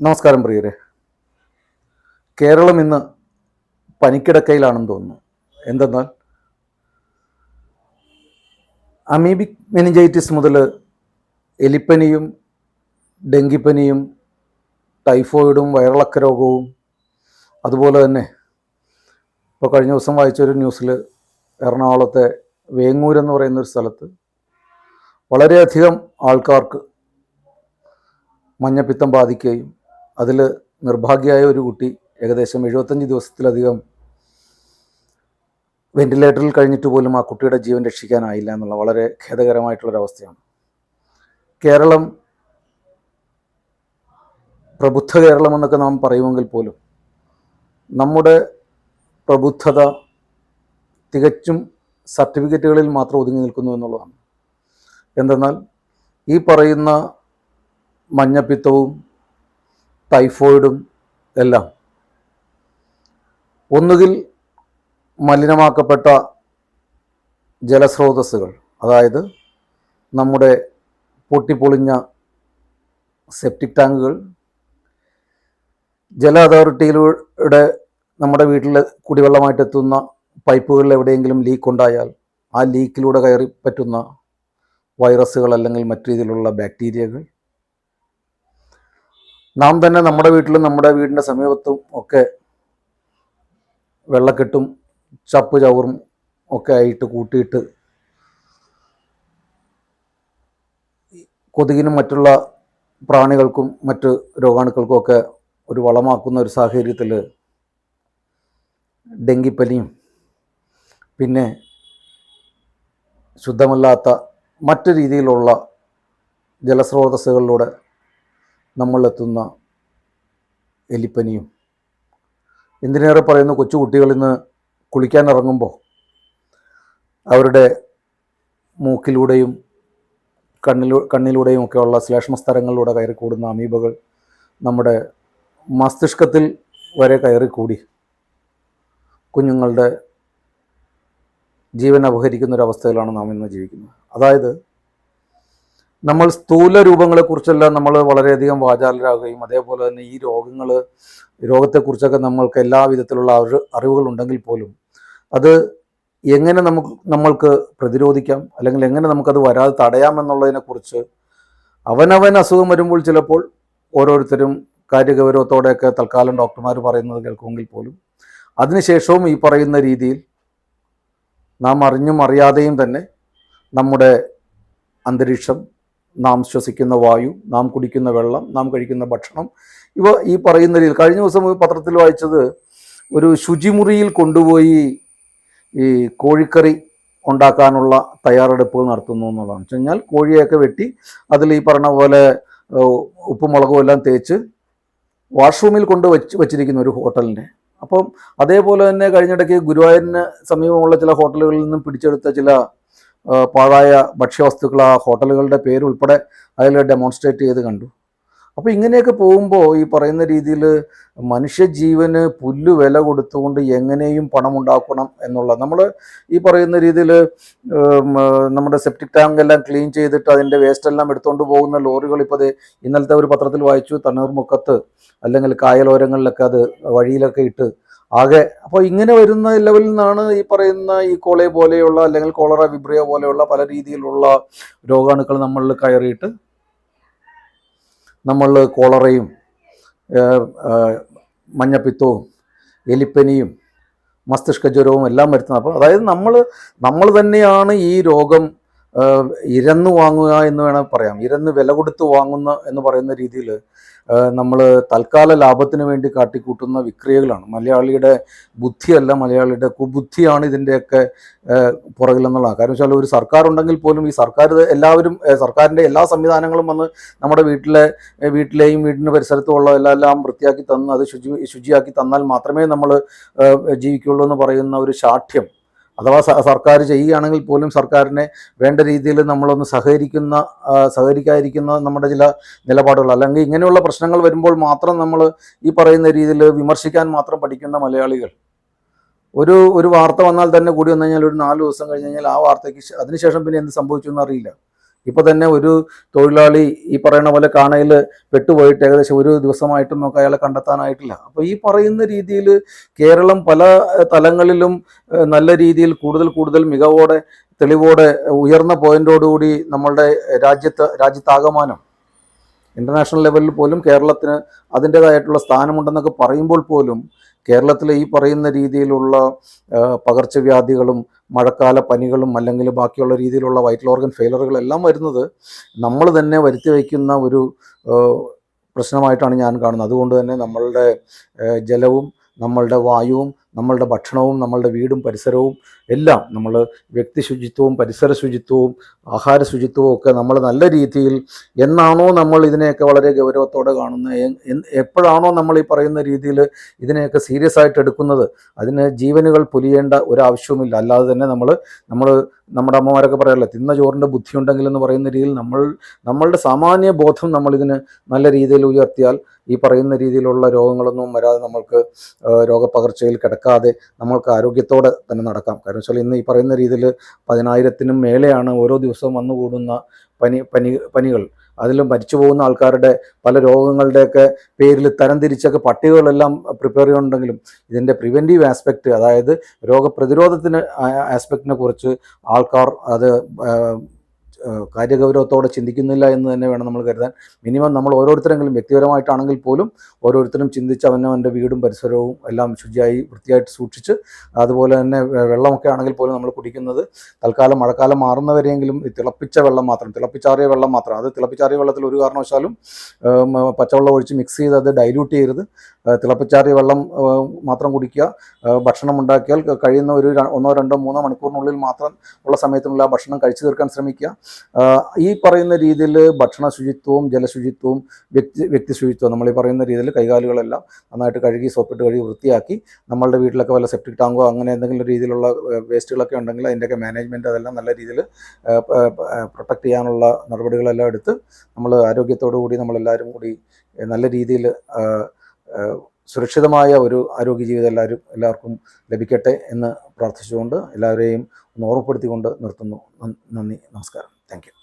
നമസ്കാരം പ്രിയരെ. കേരളം ഇന്ന് പനിക്കിടക്കയിലാണെന്ന് തോന്നുന്നു. എന്തെന്നാൽ അമീബിക് മെനിഞ്ചൈറ്റിസ് മുതൽ എലിപ്പനിയും ഡെങ്കിപ്പനിയും ടൈഫോയിഡും വയറിളക്ക രോഗവും അതുപോലെ തന്നെ ഇപ്പോൾ കഴിഞ്ഞ ദിവസം വായിച്ചൊരു ന്യൂസിൽ എറണാകുളത്തെ വേങ്ങൂരെന്ന് പറയുന്ന ഒരു സ്ഥലത്ത് വളരെയധികം ആൾക്കാർക്ക് മഞ്ഞപ്പിത്തം ബാധിക്കുകയും അതിൽ നിർഭാഗ്യമായ ഒരു കുട്ടി ഏകദേശം എഴുപത്തഞ്ച് ദിവസത്തിലധികം വെന്റിലേറ്ററിൽ കഴിഞ്ഞിട്ട് പോലും ആ കുട്ടിയുടെ ജീവൻ രക്ഷിക്കാനായില്ല എന്നുള്ള വളരെ ഖേദകരമായിട്ടുള്ളൊരവസ്ഥയാണ്. കേരളം പ്രബുദ്ധ കേരളം എന്നൊക്കെ നാം പറയുമെങ്കിൽ പോലും നമ്മുടെ പ്രബുദ്ധത തികച്ചും സർട്ടിഫിക്കറ്റുകളിൽ മാത്രം ഒതുങ്ങി നിൽക്കുന്നു എന്നുള്ളതാണ്. എന്തെന്നാൽ ഈ പറയുന്ന മഞ്ഞപ്പിത്തവും ടൈഫോയിഡും എല്ലാം. ഒന്നുകിൽ മലിനമാക്കപ്പെട്ട ജലസ്രോതസ്സുകൾ അതായത് നമ്മുടെ പൊട്ടിപ്പൊളിഞ്ഞ സെപ്റ്റിക് ടാങ്കുകൾ ജല അതോറിറ്റിയിലൂടെ നമ്മുടെ വീട്ടിലെ കുടിവെള്ളമായിട്ട് എത്തുന്ന പൈപ്പുകളിൽ എവിടെയെങ്കിലും ലീക്ക് ഉണ്ടായാൽ ആ ലീക്കിലൂടെ കയറി പറ്റുന്ന വൈറസുകൾ അല്ലെങ്കിൽ മറ്റു രീതിയിലുള്ള ബാക്ടീരിയകൾ നാം തന്നെ നമ്മുടെ വീട്ടിലും നമ്മുടെ വീടിന്റെ സമീപത്തും ഒക്കെ വെള്ളക്കെട്ടും ചപ്പ് ചവറും ഒക്കെ ആയിട്ട് കൂട്ടിയിട്ട് കൊതുകിനും മറ്റുള്ള പ്രാണികൾക്കും മറ്റ് രോഗാണുക്കൾക്കും ഒക്കെ ഒരു വളമാക്കുന്ന ഒരു സാഹചര്യത്തിൽ ഡെങ്കിപ്പനിയും പിന്നെ ശുദ്ധമല്ലാത്ത മറ്റു രീതിയിലുള്ള ജലസ്രോതസ്സുകളിലൂടെ നമ്മളെത്തുന്ന എലിപ്പനിയും. എന്തിനേറെ പറയുന്ന കൊച്ചുകുട്ടികൾ ഇന്ന് കുളിക്കാൻ ഇറങ്ങുമ്പോൾ അവരുടെ മൂക്കിലൂടെയും കണ്ണിലൂ കണ്ണിലൂടെയും ഒക്കെയുള്ള ശ്ലേഷ്മസ്തരങ്ങളിലൂടെ കയറി കൂടുന്ന അമീബകൾ നമ്മുടെ മസ്തിഷ്കത്തിൽ വരെ കയറി കൂടി കുഞ്ഞുങ്ങളുടെ ജീവൻ അപഹരിക്കുന്ന ഒരു അവസ്ഥയിലാണ് നാം ഇന്ന് ജീവിക്കുന്നത്. അതായത് നമ്മൾ സ്ഥൂല രൂപങ്ങളെക്കുറിച്ചെല്ലാം നമ്മൾ വളരെയധികം വാചാലരാകുകയും അതേപോലെ തന്നെ ഈ രോഗങ്ങൾ രോഗത്തെക്കുറിച്ചൊക്കെ നമ്മൾക്ക് എല്ലാ വിധത്തിലുള്ള അറിവുകൾ ഉണ്ടെങ്കിൽ പോലും അത് എങ്ങനെ നമുക്ക് നമ്മൾക്ക് പ്രതിരോധിക്കാം? അല്ലെങ്കിൽ എങ്ങനെ നമുക്കത് വരാതെ തടയാമെന്നുള്ളതിനെക്കുറിച്ച് അവനവൻ അസുഖം വരുമ്പോൾ ചിലപ്പോൾ ഓരോരുത്തരും കാര്യഗൗരവത്തോടെയൊക്കെ തൽക്കാലം ഡോക്ടർമാർ പറയുന്നത് കേൾക്കുമെങ്കിൽ പോലും അതിനുശേഷവും ഈ പറയുന്ന രീതിയിൽ നാം അറിഞ്ഞും അറിയാതെയും തന്നെ നമ്മുടെ അന്തരീക്ഷം നാം ശ്വസിക്കുന്ന വായു നാം കുടിക്കുന്ന വെള്ളം നാം കഴിക്കുന്ന ഭക്ഷണം. ഇവ ഈ പറയുന്ന രീതിയിൽ കഴിഞ്ഞ ദിവസം പത്രത്തിൽ വായിച്ചത് ഒരു ശുചിമുറിയിൽ കൊണ്ടുപോയി ഈ കോഴിക്കറി ഉണ്ടാക്കാനുള്ള തയ്യാറെടുപ്പുകൾ നടത്തുന്നു എന്നുള്ളതാണ്. വെച്ച് കഴിഞ്ഞാൽ കോഴിയൊക്കെ വെട്ടി അതിൽ ഈ പറഞ്ഞ പോലെ ഉപ്പുമുളകും ഉപ്പും മുളകും എല്ലാം തേച്ച് വാഷ്റൂമിൽ കൊണ്ട് വെച്ച് വെച്ചിരിക്കുന്ന ഒരു ഹോട്ടലിന്റെ. അപ്പം അതേപോലെ തന്നെ കഴിഞ്ഞിടയ്ക്ക് ഗുരുവായൂരിന് സമീപമുള്ള ചില ഹോട്ടലുകളിൽ നിന്നും പിടിച്ചെടുത്ത ചില പാഴായ ഭക്ഷ്യവസ്തുക്കൾ ആ ഹോട്ടലുകളുടെ പേരുൾപ്പെടെ അതിൽ ഡെമോൺസ്ട്രേറ്റ് ചെയ്ത് കണ്ടു. അപ്പോൾ ഇങ്ങനെയൊക്കെ പോകുമ്പോൾ ഈ പറയുന്ന രീതിയിൽ മനുഷ്യജീവന് പുല്ല് വില കൊടുത്തുകൊണ്ട് എങ്ങനെയും പണം ഉണ്ടാക്കണം എന്നുള്ള നമ്മൾ ഈ പറയുന്ന രീതിയിൽ നമ്മുടെ സെപ്റ്റിക് ടാങ്ക് എല്ലാം ക്ലീൻ ചെയ്തിട്ട് അതിന്റെ വേസ്റ്റ് എല്ലാം എടുത്തുകൊണ്ട് പോകുന്ന ലോറികൾ ഇപ്പോൾ ഇന്നലത്തെ ഒരു പത്രത്തിൽ വായിച്ചു തണ്ണീർമുക്കത്ത് അല്ലെങ്കിൽ കായലോരങ്ങളിലൊക്കെ അത് വഴിയിലൊക്കെ ഇട്ട് ആകെ അപ്പോൾ ഇങ്ങനെ വരുന്ന ലെവലിൽ നിന്നാണ് ഈ പറയുന്ന ഈ കോളെ പോലെയുള്ള അല്ലെങ്കിൽ കോളറ വിബ്രിയ പോലെയുള്ള പല രീതിയിലുള്ള രോഗാണുക്കൾ നമ്മളിൽ കയറിയിട്ട് നമ്മൾ കോളറയും മഞ്ഞപ്പിത്തവും എലിപ്പനിയും മസ്തിഷ്ക ജ്വരവും എല്ലാം വരുത്തുന്നത്. അപ്പോൾ അതായത് നമ്മൾ നമ്മൾ തന്നെയാണ് ഈ രോഗം ഇരന്ന് വാങ്ങുക എന്ന് വേണം പറയാം. ഇരന്ന് വില കൊടുത്ത് വാങ്ങുന്ന എന്ന് പറയുന്ന രീതിയിൽ നമ്മൾ തൽക്കാല ലാഭത്തിന് വേണ്ടി കാട്ടിക്കൂട്ടുന്ന വിക്രിയകളാണ്. മലയാളിയുടെ ബുദ്ധിയല്ല മലയാളിയുടെ കുബുദ്ധിയാണ് ഇതിന്റെയൊക്കെ പുറകിലെന്നുള്ളതാണ് കാരണം വെച്ചാൽ ഒരു സർക്കാർ ഉണ്ടെങ്കിൽ പോലും ഈ സർക്കാർ എല്ലാവരും സർക്കാരിന്റെ എല്ലാ സംവിധാനങ്ങളും വന്ന് നമ്മുടെ വീട്ടിലെ വീട്ടിലെയും വീടിന്റെ പരിസരത്തുമുള്ള എല്ലാം വൃത്തിയാക്കി തന്ന് അത് ശുചി ശുചിയാക്കി തന്നാൽ മാത്രമേ നമ്മൾ ജീവിക്കുള്ളൂ എന്ന് പറയുന്ന ഒരു ശാഠ്യം അഥവാ സർക്കാർ ചെയ്യുകയാണെങ്കിൽ പോലും സർക്കാരിനെ വേണ്ട രീതിയിൽ നമ്മളൊന്ന് സഹകരിക്കുന്ന സഹകരിക്കാതിരിക്കുന്ന നമ്മുടെ ചില നിലപാടുകൾ അല്ലെങ്കിൽ ഇങ്ങനെയുള്ള പ്രശ്നങ്ങൾ വരുമ്പോൾ മാത്രം നമ്മൾ ഈ പറയുന്ന രീതിയിൽ വിമർശിക്കാൻ മാത്രം പഠിക്കുന്ന മലയാളികൾ. ഒരു ഒരു വാർത്ത വന്നാൽ തന്നെ കൂടി വന്നു കഴിഞ്ഞാൽ ഒരു നാല് ദിവസം കഴിഞ്ഞ് കഴിഞ്ഞാൽ ആ വാർത്തയ്ക്ക് അതിനുശേഷം പിന്നെ എന്ത് സംഭവിച്ചു എന്ന് അറിയില്ല ഇപ്പൊ തന്നെ ഒരു തൊഴിലാളി ഈ പറയുന്ന പോലെ കാണയിൽ പെട്ടുപോയിട്ട് ഏകദേശം ഒരു ദിവസമായിട്ടും നമുക്ക് അയാളെ കണ്ടെത്താനായിട്ടില്ല. അപ്പോൾ ഈ പറയുന്ന രീതിയിൽ കേരളം പല തലങ്ങളിലും നല്ല രീതിയിൽ കൂടുതൽ കൂടുതൽ മികവോടെ തെളിവോടെ ഉയർന്ന പോയിന്റോടുകൂടി നമ്മളുടെ രാജ്യത്ത് രാജ്യത്താകമാനം ഇന്റർനാഷണൽ ലെവലിൽ പോലും കേരളത്തിന് അതിന്റെതായിട്ടുള്ള സ്ഥാനമുണ്ടെന്നൊക്കെ പറയുമ്പോൾ പോലും കേരളത്തിലെ ഈ പറയുന്ന രീതിയിലുള്ള പകർച്ചവ്യാധികളും മഴക്കാല പനികളും അല്ലെങ്കിൽ ബാക്കിയുള്ള രീതിയിലുള്ള വൈറ്റൽ ഓർഗൻ ഫെയിലറുകളെല്ലാം വരുന്നത് നമ്മൾ തന്നെ വരുത്തി വയ്ക്കുന്ന ഒരു പ്രശ്നമായിട്ടാണ് ഞാൻ കാണുന്നത്. അതുകൊണ്ട് തന്നെ നമ്മളുടെ ജലവും നമ്മളുടെ വായുവും നമ്മളുടെ ഭക്ഷണവും നമ്മളുടെ വീടും പരിസരവും എല്ലാം നമ്മൾ വ്യക്തി ശുചിത്വവും പരിസര ശുചിത്വവും ആഹാര ശുചിത്വവും ഒക്കെ നമ്മൾ നല്ല രീതിയിൽ എന്നാണോ നമ്മൾ ഇതിനെയൊക്കെ വളരെ ഗൗരവത്തോടെ കാണുന്നത്? എപ്പോഴാണോ നമ്മൾ ഈ പറയുന്ന രീതിയിൽ ഇതിനെയൊക്കെ സീരിയസ് ആയിട്ട് എടുക്കുന്നത്? അതിന് ജീവനുകൾ പൊലിയേണ്ട ഒരാവശ്യവുമില്ല. അല്ലാതെ തന്നെ നമ്മൾ നമ്മൾ നമ്മുടെ അമ്മമാരൊക്കെ പറയാറില്ല തിന്ന ചോറിന്റെ ബുദ്ധി ഉണ്ടെങ്കിൽ എന്ന് പറയുന്ന രീതിയിൽ നമ്മൾ നമ്മളുടെ സാമാന്യ ബോധം നമ്മളിതിന് നല്ല രീതിയിൽ ഉയർത്തിയാൽ ഈ പറയുന്ന രീതിയിലുള്ള രോഗങ്ങളൊന്നും വരാതെ നമ്മൾക്ക് രോഗപകർച്ചയിൽ രോഗപകർച്ചയിൽ കിടക്കാതെ നമ്മൾക്ക് ആരോഗ്യത്തോടെ തന്നെ നടക്കാം. കാരണം വെച്ചാൽ ഇന്ന് ഈ പറയുന്ന രീതിയിൽ പതിനായിരത്തിനും മേലെയാണ് ഓരോ ദിവസവും വന്നു കൂടുന്ന പനി പനി പനികൾ. അതിലും മരിച്ചു പോകുന്ന ആൾക്കാരുടെ പല രോഗങ്ങളുടെയൊക്കെ പേരിൽ തരംതിരിച്ചൊക്കെ പട്ടികകളെല്ലാം പ്രിപ്പയർ ചെയ്യുന്നുണ്ടെങ്കിലും ഇതിന്റെ പ്രിവെന്റീവ് ആസ്പെക്റ്റ് അതായത് രോഗപ്രതിരോധത്തിന് ആസ്പെക്റ്റിനെ കുറിച്ച് ആൾക്കാർ അത് കാര്യഗൗരവത്തോടെ ചിന്തിക്കുന്നില്ല എന്ന് തന്നെ വേണം നമ്മൾ കരുതാൻ. മിനിമം നമ്മൾ ഓരോരുത്തരെങ്കിലും വ്യക്തിപരമായിട്ടാണെങ്കിൽ പോലും ഓരോരുത്തരും ചിന്തിച്ച് അവനവന്റെ വീടും പരിസരവും എല്ലാം ശുചിയായി വൃത്തിയായിട്ട് സൂക്ഷിച്ച് അതുപോലെ തന്നെ വെള്ളമൊക്കെ ആണെങ്കിൽ പോലും നമ്മൾ കുടിക്കുന്നത് തൽക്കാലം മഴക്കാലം മാറുന്നവരെയെങ്കിലും തിളപ്പിച്ച വെള്ളം മാത്രം തിളപ്പിച്ചാറിയ വെള്ളം മാത്രം അത് തിളപ്പിച്ചാറിയ വെള്ളത്തിൽ ഒരു കാരണവശാലും പച്ചവെള്ളം ഒഴിച്ച് മിക്സ് ചെയ്ത് അത് ഡൈല്യൂട്ട് ചെയ്യരുത്. തിളപ്പിച്ചാറിയ വെള്ളം മാത്രം കുടിക്കുക. ഭക്ഷണം ഉണ്ടാക്കിയാൽ കഴിയുന്ന ഒരു ഒന്നോ രണ്ടോ മൂന്നോ മണിക്കൂറിനുള്ളിൽ മാത്രം ഉള്ള സമയത്തിനുള്ള ഭക്ഷണം കഴിച്ചു തീർക്കാൻ ശ്രമിക്കുക. ഈ പറയുന്ന രീതിയിൽ ഭക്ഷണ ശുചിത്വവും ജലശുചിത്വവും വ്യക്തി വ്യക്തി ശുചിത്വവും നമ്മൾ ഈ പറയുന്ന രീതിയിൽ കൈകാലുകളെല്ലാം നന്നായിട്ട് കഴുകി സോപ്പിട്ട് കഴുകി വൃത്തിയാക്കി നമ്മളുടെ വീട്ടിലൊക്കെ വല്ല സെപ്റ്റിക് ടാങ്കോ അങ്ങനെ എന്തെങ്കിലും രീതിയിലുള്ള വേസ്റ്റുകളൊക്കെ ഉണ്ടെങ്കിൽ അതിന്റെയൊക്കെ മാനേജ്മെന്റ് അതെല്ലാം നല്ല രീതിയിൽ പ്രൊട്ടക്റ്റ് ചെയ്യാനുള്ള നടപടികളെല്ലാം എടുത്ത് നമ്മൾ ആരോഗ്യത്തോടു കൂടി നമ്മളെല്ലാവരും കൂടി നല്ല രീതിയിൽ സുരക്ഷിതമായ ഒരു ആരോഗ്യ ജീവിതം എല്ലാവരും എല്ലാവർക്കും ലഭിക്കട്ടെ എന്ന് പ്രാർത്ഥിച്ചുകൊണ്ട് എല്ലാവരെയും ഒന്ന് ഓർമ്മപ്പെടുത്തിക്കൊണ്ട് നിർത്തുന്നു. നന്ദി നന്ദി. നമസ്കാരം. Thank you.